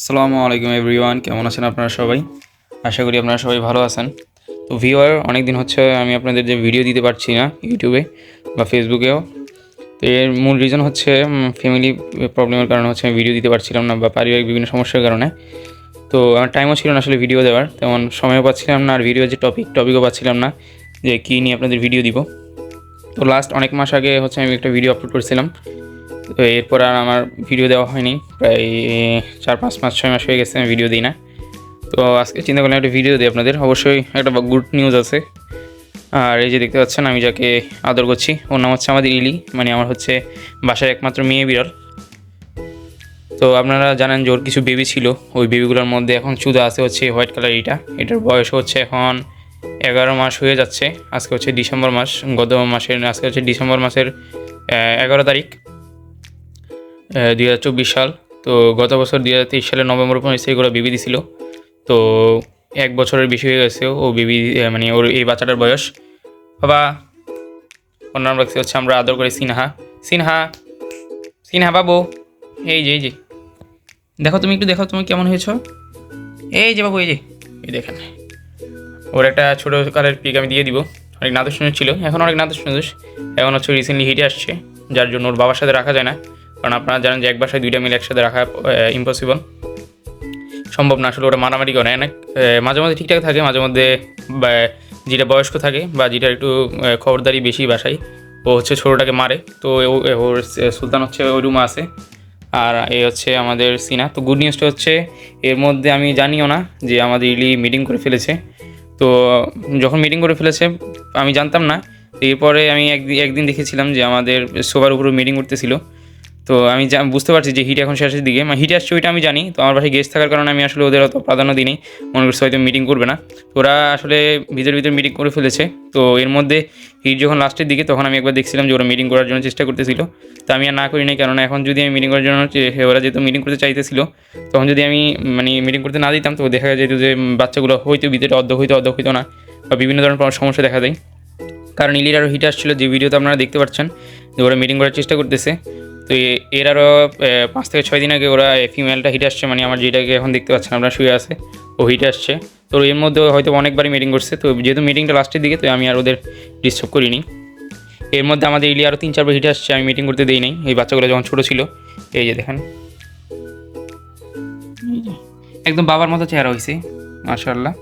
আসসালামু আলাইকুম এভরিওয়ান, কেমন আছেন আপনারা সবাই? আশা করি আপনারা সবাই ভালো আছেন। তো ভিওয়ার অনেক দিন হচ্ছে আমি আপনাদের যে ভিডিও দিতে পারছি না ইউটিউবে বা ফেসবুকেও, তো এর মূল রিজন হচ্ছে ফ্যামিলি প্রবলেমের কারণে হচ্ছে আমি ভিডিও দিতে পারছিলাম না বা পারিবারিক বিভিন্ন সমস্যার কারণে। তো আমার টাইমও ছিল না আসলে ভিডিও দেওয়ার, তেমন সময়ও পাচ্ছিলাম না, আর ভিডিও যে টপিক টপিকও পাচ্ছিলাম না যে কী নিয়ে আপনাদের ভিডিও দিব। তো লাস্ট অনেক মাস আগে হচ্ছে আমি একটা ভিডিও আপলোড করেছিলাম। তো এরপর আর আমার ভিডিও দেওয়া হয়নি। প্রায় চার, পাঁচ মাস ছয় মাস হয়ে গেছে আমি ভিডিও দিই না। তো আজকে চিন্তা করলাম একটা ভিডিও দিই আপনাদের। অবশ্যই একটা গুড নিউজ আছে। আর এই যে দেখতে পাচ্ছেন, আমি যাকে আদর করছি, ওর নাম হচ্ছে আমাদের ইলি। মানে আমার হচ্ছে বাসার একমাত্র মেয়ে বিড়াল। তো আপনারা জানেন যে ওর কিছু বেবি ছিল। ওই বেবিগুলোর মধ্যে এখন চুদা আছে হচ্ছে হোয়াইট কালার এইটা এটার বয়স হচ্ছে এখন এগারো মাস হয়ে যাচ্ছে। আজকে হচ্ছে ডিসেম্বর মাস, গত মাসের, আজকে হচ্ছে ডিসেম্বর মাসের এগারো তারিখ। দুই হাজার চব্বিশ সাল। তো গত বছর দুই হাজার তেইশ সালের নভেম্বর পনেরো এগুলো বেবি দিছিল। তো এক বছরের বেশি হয়ে গেছে ও বিবি মানে ওর এই বাচ্চাটার বয়স। বাবা, ওর নাম রাখছি হচ্ছে আমরা আদর করে সিনহা। সিনহা সিনহা বাবু, এই যে এই যে। দেখো তুমি একটু দেখো তুমি কেমন হয়েছো। এই যে বাবু, এই যে, এই দেখেন। ওর একটা ছোটো কালের পিক আমি দিয়ে দিব। অনেক নাদুস ছিল, এখন অনেক নুদুস এখন হচ্ছে রিসেন্টলি হিটে আসছে, যার জন্য ওর বাবার সাথে রাখা যায় না। কারণ আপনারা জানেন যে এক বাসায় দুইটা মিলে একসাথে রাখা ইম্পসিবল সম্ভব না, আসলে ওটা মারামারি করে, অনেক মাঝে মাঝে ঠিকঠাক থাকে, মাঝে মধ্যে যেটা বয়স্ক থাকে, বা যেটা একটু খবরদারি বেশি বাসায়, ও হচ্ছে ছোটোটাকে মারে, তো ওর সুলতান হচ্ছে ওই রুমে আছে, আর এ হচ্ছে আমাদের সিনা। তো গুড নিউজটা হচ্ছে, এর মধ্যে আমি জানিও না যে আমাদের ইলি মিটিং করে ফেলেছে। তো যখন মিটিং করে ফেলেছে, আমি জানতাম না, এরপরে আমি একদিন একদিন দেখেছিলাম যে আমাদের সোবার উপরে মিটিং করতেছিল তো আমি বুঝতে পারছি যে হিট এখন শেষের দিকে। মানে হিট আসছে ওইটা আমি জানি, তো আমার পাশে গেস্ট থাকার কারণে আমি আসলে ওদের অত প্রাধান্য দিই মনে করছি হয়তো মিটিং করবে না। ওরা আসলে ভিতরে ভিতরে মিটিং করে ফেলেছে। তো এর মধ্যে হিট যখন লাস্টের দিকে, তখন আমি একবার দেখছিলাম যে ওরা মিটিং করার জন্য চেষ্টা করতেছিল। তো আমি আর না করি নাই কারণ এখন যদি আমি মিটিং করার জন্য ওরা যেহেতু মিটিং করতে চাইতেছিল, তখন যদি আমি মানে মিটিং করতে না দিতাম, তো দেখা যেত যে বাচ্চাগুলো হয়তো ভিতরে অর্ধ হইতো অর্ধ হইতো না, বা বিভিন্ন ধরনের সমস্যা দেখা দেয়। কারণ ইলির আরও হিট আসছিল, যে ভিডিওতে আপনারা দেখতে পাচ্ছেন, যে ওরা মিটিং করার চেষ্টা করতেছে। তো এর আরও পাঁচ থেকে ছয় দিন আগে ওরা ফিমেলটা হিট আসছে মানে আমার যেটাকে এখন দেখতে পাচ্ছেন আপনারা শুয়ে আছে, ও হিট আসছে। তো এর মধ্যে হয়তো অনেকবারই মিটিং করছে, তো যেহেতু মিটিংটা লাস্টের দিকে, তো আমি আর ওদের ডিস্টার্ব করিনি। এর মধ্যে আমাদের ইলি আরও তিন, চারবার হিট আসছে, আমি মিটিং করতে দিই নাই, এই বাচ্চাগুলো যখন ছোটো ছিল, এই যে দেখেন। একদম বাবার মতো চেহারা হয়েছে মাশাল্লাহ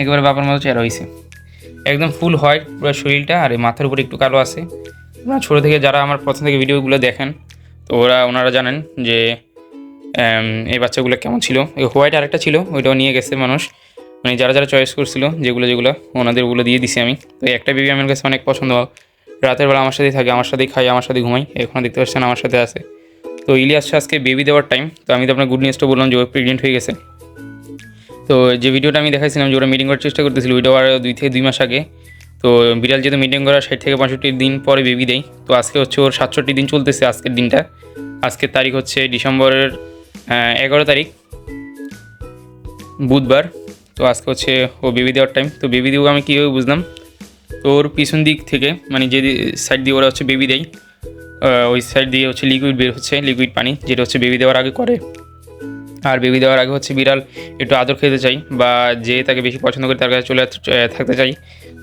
একেবারে বাবার মতো চেহারা হয়েছে একদম ফুল হোয়াইট পুরো শরীরটা, আর মাথার উপরে একটু কালো আছে। ছোটো থেকে যারা আমার প্রথম থেকে ভিডিওগুলো দেখেন, তো ওরা, ওনারা জানেন যে এই বাচ্চাগুলো কেমন ছিল। এই হোয়াইট আরেকটা ছিল, ওইটাও নিয়ে গেছে মানুষ। মানে যারা যারা চয়েস করছিল, যেগুলো যেগুলো ওনাদের ওগুলো দিয়ে দিছি আমি। তো একটা বেবি আমার কাছে অনেক পছন্দ। হয় রাতের বেলা আমার সাথেই থাকে, আমার সাথেই খাই আমার সাথে ঘুমাই এখনও দেখতে পাচ্ছেন আমার সাথে আছে। তো ইলিয়াস আজকে বেবি দেওয়ার টাইম তো আমি তো আপনার গুড নিউজটা বললাম যে ও প্রেগনেন্ট হয়ে গেছে। তো যে ভিডিওটা আমি দেখাইছিলাম যে ওরা মিটিং করার চেষ্টা করতেছিল, ওইটাও আর দুই থেকে দুই মাস আগে। তো বিড়াল যেহেতু মিটিং করার ষাট থেকে পঁয়ষট্টি দিন পরে বেবি দেয়, তো আজকে হচ্ছে ওর সাতষট্টি দিন চলতেছে আজকের দিনটা। আজকের তারিখ হচ্ছে ডিসেম্বরের এগারো তারিখ, বুধবার। তো আজকে হচ্ছে ও বেবি দেওয়ার টাইম তো বেবি দেবো আমি কীভাবে বুঝলাম? তো ওর পিছন দিক থেকে মানে যে সাইড দিয়ে ওরা হচ্ছে বেবি দেয় ওই সাইড দিয়ে হচ্ছে লিকুইড বের হচ্ছে লিকুইড পানি, যেটা হচ্ছে বেবি দেওয়ার আগে করে। আর বেবি দেওয়ার আগে হচ্ছে বিড়াল একটু আদর খেতে চাই বা যে তাকে বেশি পছন্দ করে তার কাছে চলে থাকতে চাই।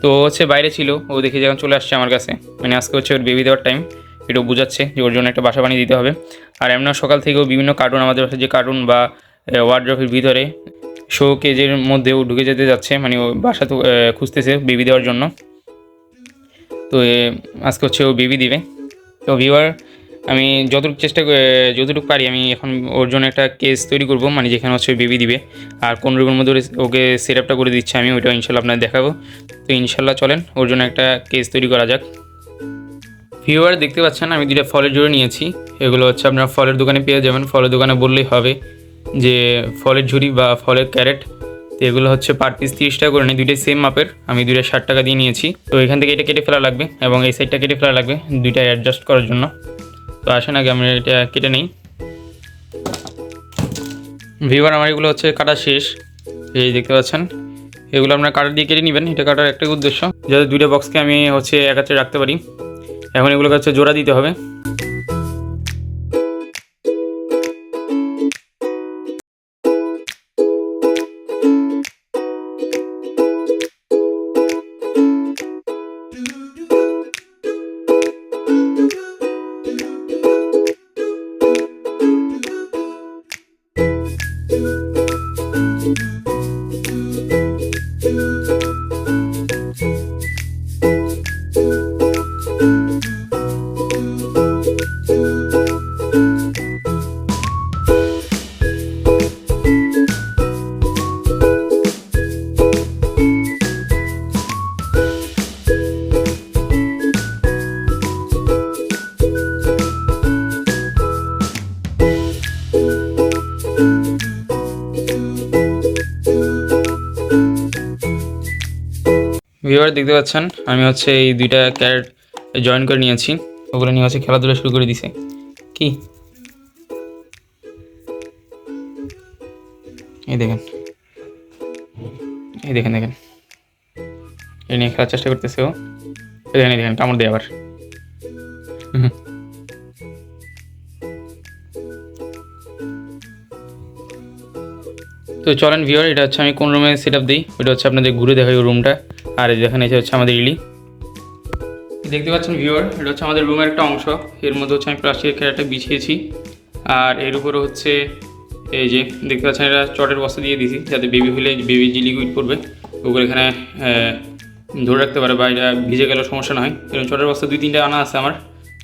তো হচ্ছে বাইরে ছিল, ও দেখে যখন চলে আসছে আমার কাছে। মানে আজকে হচ্ছে ওর বেবি দেওয়ার টাইম একটু বোঝাচ্ছে যে ওর জন্য একটা বাসা বানিয়ে দিতে হবে। আর এমন সকাল থেকেও বিভিন্ন কার্টুন আমাদের বাসায় যে কার্টুন বা ওয়ার্ড্রফের ভিতরে শো কেজের মধ্যেও ঢুকে যেতে যাচ্ছে মানে ও বাসা তো খুঁজতেছে বেবি দেওয়ার জন্য। তো আজকে হচ্ছে ও বেবি দিবে। তো ভিওয়ার আমি যতটুকু চেষ্টা যতটুকু পারি, আমি এখন ওর জন্য একটা কেস তৈরি করব মানে যেখানে হচ্ছে বেবি দিবে। আর কোন রুমের মধ্যে ওকে সেটআপটা করে দিচ্ছে আমি, ওইটা ইনশাল্লাহ আপনার দেখাবো। তো ইনশাল্লাহ চলেন, ওর জন্য একটা কেস তৈরি করা যাক। ভিউয়ার দেখতে পাচ্ছেন আমি দুটা ফলের জোড়ে নিয়েছি। এগুলো হচ্ছে আপনার ফলের দোকানে পেয়ে যাবেন। ফলের দোকানে বললেই হবে যে, ফলের ঝুড়ি বা ফলের ক্যারেট, তো এগুলো হচ্ছে পার পিস তিরিশ টাকা করে নিই, দুইটাই সেম মাপের। আমি দুইটা ষাট টাকা দিয়ে নিয়েছি। তো এখান থেকে এটা কেটে ফেলা লাগবে এবং এই সাইডটা কেটে ফেলা লাগবে দুইটা অ্যাডজাস্ট করার জন্য। তো আসেন আগে, আমি এটা কেটে নিই। ভিভার আমার এগুলো হচ্ছে কাটা শেষ। এই দেখতে পাচ্ছেন। এগুলো আপনার কাটা দিয়ে কেটে নেবেন, এটা কাটার একটাই উদ্দেশ্য। যাতে দুইটা বক্সকে আমি হচ্ছে একাত্রে রাখতে পারি। এখন এগুলোকে হচ্ছে জোড়া দিতে হবে। ভিউয়ার দেখতে পাচ্ছেন? আমি হচ্ছে এই দুইটা ক্যারেট জয়েন করে নিয়েছি। ওগুলো নিয়ে হচ্ছে খেলাধুলা শুরু করে দিছে। কি? এই দেখেন। এই দেখেন দেখেন। এই নিয়ে খেলার চেষ্টা করতেছে ও। এই দেখেন এই দেখেন, কামড় দেয় আবার। তো চলেন ভিওর এটা হচ্ছে আমি কোন রুমে সেট আপ দিই? ওটা হচ্ছে আপনাদের ঘুরে দেখাই রুমটা আর এই দেখেন এটা হচ্ছে আমাদের ইলি। দেখতে পাচ্ছেন ভিওর এটা হচ্ছে আমাদের রুমের একটা অংশ। এর মধ্যে হচ্ছে আমি প্লাস্টিকের খেলাটা বিছিয়েছি। আর এর উপরে হচ্ছে এই যে দেখতে পাচ্ছেন এটা চটের বস্তা দিয়ে দিয়েছি, যাতে বেবি হলে বেবি যে লিকুইড পড়বে ওগুলো এখানে ধরে রাখতে পারে বা এটা ভিজে গেলেও সমস্যা না হয় এরকম চটের বস্তা দুই তিনটা আনা আছে আমার,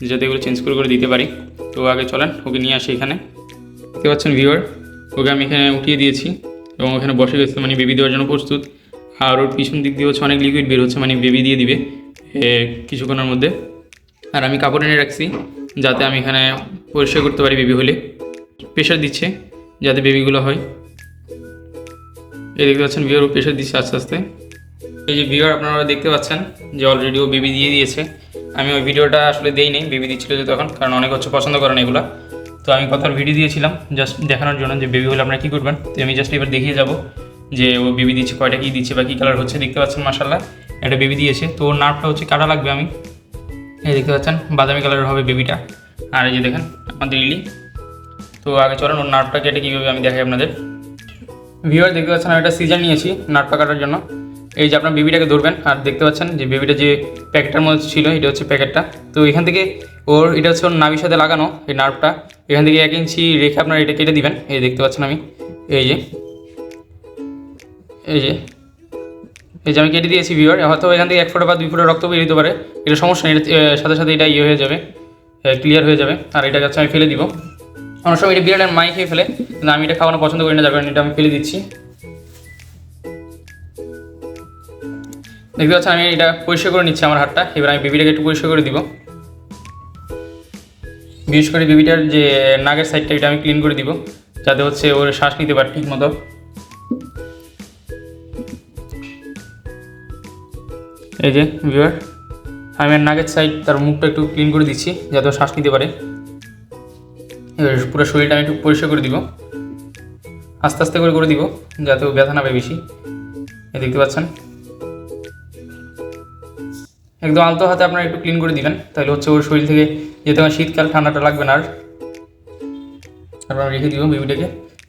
যাতে এগুলো চেঞ্জ করে করে দিতে পারি। তো আগে চলেন, ওকে নিয়ে আসি এখানে। দেখতে পাচ্ছেন ভিওর ওকে আমি এখানে উঠিয়ে দিয়েছি এবং ওখানে বসে গেছে মানে বেবি দেওয়ার জন্য প্রস্তুত। আর ওর পিছন দিক দিয়ে হচ্ছে অনেক লিকুইড বের হচ্ছে মানে বেবি দিয়ে দিবে কিছুক্ষণের মধ্যে। আর আমি কাপড় এনে রাখছি, যাতে আমি এখানে পরিষ্কার করতে পারি বেবি হলে। প্রেশার দিচ্ছে, যাতে বেবিগুলো হয়। এই দেখতে পাচ্ছেন বিয়ার ও প্রেশার দিচ্ছে আস্তে আস্তে। এই যে বিয়ার আপনারা দেখতে পাচ্ছেন যে অলরেডি ও বেবি দিয়ে দিয়েছে। আমি ওই ভিডিওটা আসলে দেই নেই বেবি দিচ্ছিল যে তখন কারণ অনেক হচ্ছে পছন্দ করেন এগুলো। তো আমি কথার ভিডিও দিয়েছিলাম জাস্ট দেখানোর জন্য যে বেবি হলে আপনারা কী করবেন, তো আমি জাস্ট এবার দেখিয়ে যাব। যে ও বেবি দিচ্ছে, কয়টা কী দিচ্ছে বা কী কালার হচ্ছে দেখতে পাচ্ছেন মাসাল্লাহ একটা বেবি দিয়েছে, তো ওর নার্ভটা হচ্ছে কাটা লাগবে আমি। এই দেখতে পাচ্ছেন, বাদামি কালারের হবে বেবিটা আর এই যে দেখেন আমাদের ইলি তো আগে চলেন, ওর নার্ভটা কেটে কীভাবে আমি দেখাই আপনাদের। ভিউয়ার দেখতে পাচ্ছেন, আমি একটা সিজার নিয়েছি নার্ভটা কাটার জন্য। এই যে আপনার বেবিটাকে ধরবেন, আর দেখতে পাচ্ছেন যে বেবিটা যে প্যাকেটটার মধ্যে ছিল, এটা হচ্ছে প্যাকেটটা। তো এখান থেকে ওর, এটা হচ্ছে ওর নাভির সাথে লাগানো, এই নার্ভটা। এখান থেকে এক ইঞ্চি রেখে আপনার এটা কেটে দিবেন, এই দেখতে পাচ্ছেন আমি। এই যে এই যে এই যে আমি কেটে দিয়েছি ভিউয়ার হয়তো এখান থেকে এক ফোঁটা বা দুই ফোঁটা রক্ত বেরিয়ে যেতে পারে। এটা সমস্যা নেই, এটা সাথে সাথে এটা ইয়ে হয়ে যাবে ক্লিয়ার হয়ে যাবে। আর এটা হচ্ছে আমি ফেলে দিব। অনেক সময় এটা বিড়ালের মাই খেয়ে ফেলে, কিন্তু আমি এটা খাওয়ানো পছন্দ করি না, যার কারণে এটা আমি ফেলে দিচ্ছি। দেখতে পাচ্ছেন, আমি এটা পরিষ্কার করে নিচ্ছি আমার হাতটা। এবার আমি বেবিটাকে একটু পরিষ্কার করে দিব। বিশেষ করে বেবিটার যে নাগের সাইডটা এটা আমি ক্লিন করে দিব, যাতে হচ্ছে ওর শ্বাস নিতে পারে ঠিক মতো এই যে ভিউয়ার আমি আর নাগের সাইড তার মুখটা একটু ক্লিন করে দিচ্ছি, যাতে শ্বাস নিতে পারে। এবার পুরো শরীরটা আমি একটু পরিষ্কার করে দিব। আস্তে আস্তে করে করে দিব, যাতে ও ব্যথা না পায় বেশি। এই দেখতে পাচ্ছেন? একদম আলতো হাতে আপনারা একটু ক্লিন করে দিবেন, তাহলে হচ্ছে ওর শরীর থেকে যেহেতু আমার শীতকাল, ঠান্ডাটা লাগবে না আর। তারপর রেখে দিব বেবিটাকে।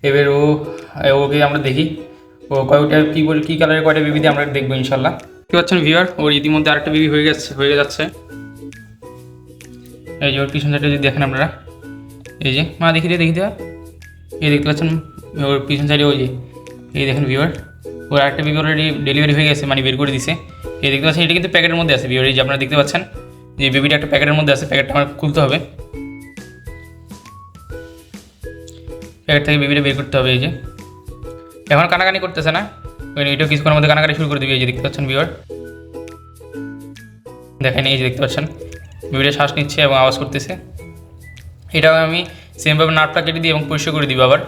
এবার ও ওকে আমরা দেখি। ও কয়টা, কী বলে, কী কালারের কয়টা বেবি দিয়ে আমরা দেখব ইনশাল্লাহ। দেখতে পাচ্ছেন ভিউয়ার ওর ইতিমধ্যে আরেকটা বেবি হয়ে গেছে, হয়ে যাচ্ছে। এই যে ওর পিছন সাইডে যদি দেখেন আপনারা, এই যে, মা দেখি দিয়ে দেখি দেওয়া এই দেখতে পাচ্ছেন, ওর পিছন সাইডে ওই যে, এই দেখেন ভিউয়ার ওর আরেকটা বেবি অলরেডি ডেলিভারি হয়ে গেছে মানে বের করে দিছে। এই দেখতে পাচ্ছেন, এটা কিন্তু প্যাকেটের মধ্যে আছে ভিউয়ার এই যে আপনারা দেখতে পাচ্ছেন, যে বেবিটা একটা প্যাকেটের মধ্যে আছে, প্যাকেটটা আমার খুলতে হবে। প্যাকেট থেকে বেবিটা বের করতে হবে, এই যে। এখন কানাকানি করতেছে না? এটাও কিছুক্ষণের মধ্যে কানাকানি শুরু করে দিবে, এই যে দেখতে পাচ্ছেন ভিউয়ার দেখেন, এই যে দেখতে পাচ্ছেন। বেবিটা শ্বাস নিচ্ছে এবং আওয়াজ করতেছে। এটাও আমি সেমভাবে নাটটা কেটে দিই এবং পরিষ্কার করে দিব আবার।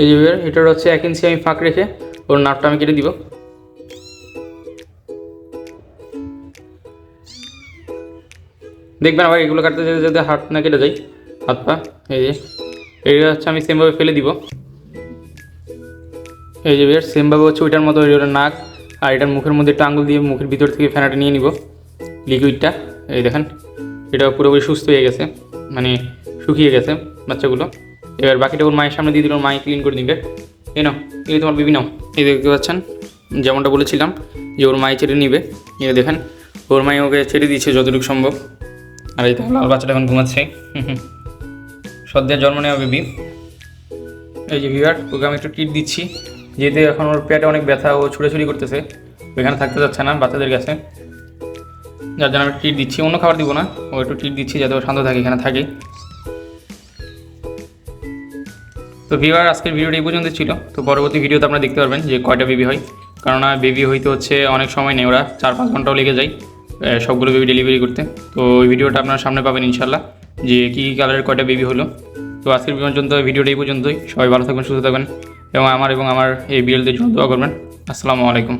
এই যে ভিউয়ার এটার হচ্ছে এক ইঞ্চি আমি ফাঁক রেখে ওর নাটটা আমি কেটে দিব। দেখবেন আবার এগুলো কাটতে যেতে যাতে হাত না কেটে যায়, হাত পা, এই যে। এইটা হচ্ছে আমি সেমভাবে ফেলে দিব। এই যে বের সেমভাবে হচ্ছে ওইটার মতো ওইটার নাক আর এটার মুখের মধ্যে একটা আঙুল দিয়ে মুখের ভিতর থেকে ফেনাটা নিয়ে নিব লিকুইডটা এই দেখেন, এটা পুরোপুরি সুস্থ হয়ে গেছে মানে শুকিয়ে গেছে বাচ্চাগুলো। এবার বাকিটা ওর মায়ের সামনে দিয়ে দিল মাই ক্লিন করে দিবে। এই নাও, এই তোমার বিবি এই দেখতে পাচ্ছেন, যেমনটা বলেছিলাম যে ওর মায়ে ছেড়ে নিবে। এই দেখেন, ওর মায়ে ওকে ছেড়ে দিয়েছে যতটুকু সম্ভব। আর এই লাল বাচ্চাটা এখন ঘুমাচ্ছে। সদ্যের জন্ম নেওয়া বেবি এই যে ভিভার ওকে আমি একটু টিট দিচ্ছি। যেহেতু এখন ওর পেটে অনেক ব্যথা, ও ছুড়াছুড়ি করতেছে, ওইখানে থাকতে যাচ্ছে না বাচ্চাদের কাছে। যার জন্য আমি ট্রিট দিচ্ছি, অন্য খাবার দিব না, ও একটু ট্রিট দিচ্ছি যাতে ও শান্ত থাকে, এখানে থাকে। তো ভিভার আজকের ভিডিওটা এই পর্যন্ত ছিল। তো পরবর্তী ভিডিওতে আপনারা দেখতে পারবেন যে কয়টা বেবি হয়। কেননা বেবি হইতে হচ্ছে অনেক সময় নেই, ওরা চার পাঁচ ঘন্টাও লেগে যায় সবগুলো বেবি ডেলিভারি করতে। তো ওই ভিডিওটা আপনারা সামনে পাবেন ইনশাল্লাহ যে কী কী কালারের কয়টা বেবি হলো। তো আজকের পর্যন্ত, ভিডিওটা এই পর্যন্তই। সবাই ভালো থাকবেন, সুস্থ থাকবেন। এবং আমার এবং আমার এই বিএলদের জন্য দোয়া করবেন। আসসালামু আলাইকুম।